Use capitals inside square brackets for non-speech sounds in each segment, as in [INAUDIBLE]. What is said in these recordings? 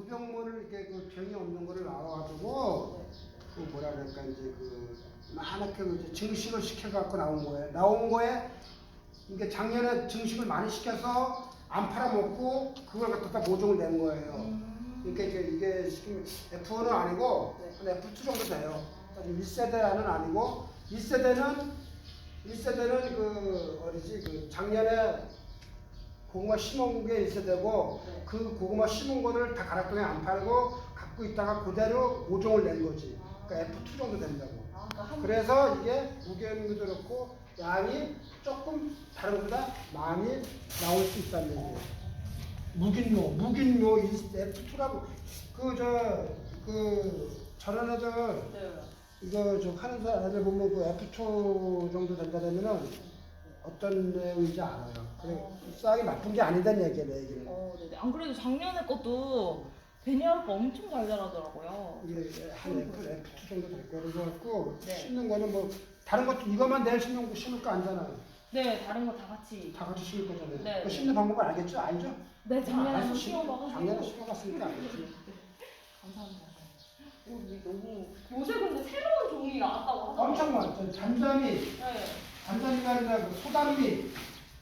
무병물을 이렇게 그 병이 없는 거를 알아가지고 그 뭐라 그럴까 이제 그 많게 그 이제 증식을 시켜갖고 나온 거예요. 나온 거에 이게 작년에 증식을 많이 시켜서 안 팔아먹고 그걸 갖다가 모종을 낸 거예요. 음. 그러니까 이게, 이게 지금 F1은 아니고 네. 한 F2 정도 돼요. 1세대는 아니고 1세대는 1세대는 그 어디지 그 작년에 고구마 심은 게 1세대고 네. 그 고구마 심은 거를 다 가락동에 안 팔고 갖고 있다가 그대로 모종을 낸 거지. 그러니까 F2 정도 된다고. 아, 그러니까 한 그래서 이게 무게도 그렇고 양이 조금 다른 것보다 많이 나올 수 있다는 얘기예요. 무균묘, 무균묘 F2라고 그 저 그 저런 애들 네. 이거 저 하는 사람 애들 보면 그 F2 정도 된다면은 어떤 내용인지 알아요. 그래 싹이 나쁜 게 아니다는 얘기예요, 내 얘기는. 어, 네네. 안 그래도 작년에 것도 베니아르가 엄청 잘 자라더라고요. 이게 한 F, F2 정도 될 거라고 그래갖고 네. 심는 거는 뭐 다른 것도 이것만 내일 심는 거 심을 거 아니잖아요. 네, 다른 거 다 같이. 다 같이 심을 거잖아요. 네. 그 심는 방법을 알겠죠? 알죠? 네, 작년에 알아서 한번 심- 키워봐가지고. 작년에 심어봤으니까 알겠지. [LAUGHS] 감사합니다. 오, 이게 너무 요새 근데 새로운 종이 나왔다고 하더라고요. 엄청 많죠. 잔담이, 네. 아니라 그 소담이.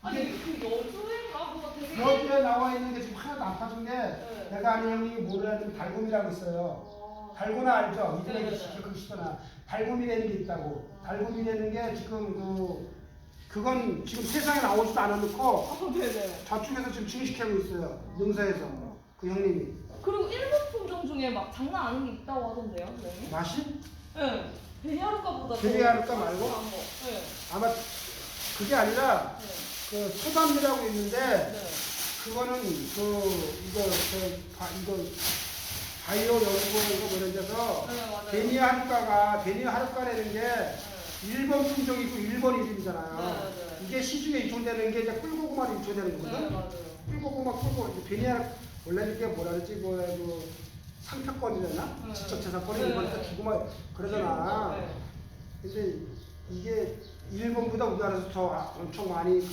아니 그 여주인가 뭐가 되게. 여기에 나와 있는 게 지금 하나도 안 파준 게 네. 내가 아는 형님이 모르는 달곰이라고 있어요. 어. 달고나 알죠? 네, 네, 네. 시켜 그시잖아. 달곰이라는 게 있다고. 달곰이라는 게 지금 그 그건 지금 세상에 나오지도 않아놓고 아, 네네. 저쪽에서 지금 증식하고 있어요. 능사에서 그 형님이 그리고 일본 품종 중에 막 장난 아닌 게 있다고 하던데요, 선생님? 맛이 네. 베니아르카보다 더 베니아르카 말고? 거. 네. 아마 그게 아니라 네. 그 소담이라고 있는데 네. 그거는 그 이거 저 바, 이거 바이오 연구원이고 뭐 이런 데서 네, 맞아요. 베니아 하루카가 베니아 하루카라는 게 네. 일본 품종이고 일본 이름이잖아요. 네, 네. 이게 시중에 유통되는 게 이제 꿀고구마로 유통되는 네, 거거든. 맞아요. 꿀고구마 꿀고 베니아 원래 이게 뭐라 그러지 뭐야 그 상표권이잖아. 네. 지적 재산권이 네. 이번에 주고마 그러잖아. 네. 근데 이게 일본보다 우리나라에서 더 아- 엄청 많이 그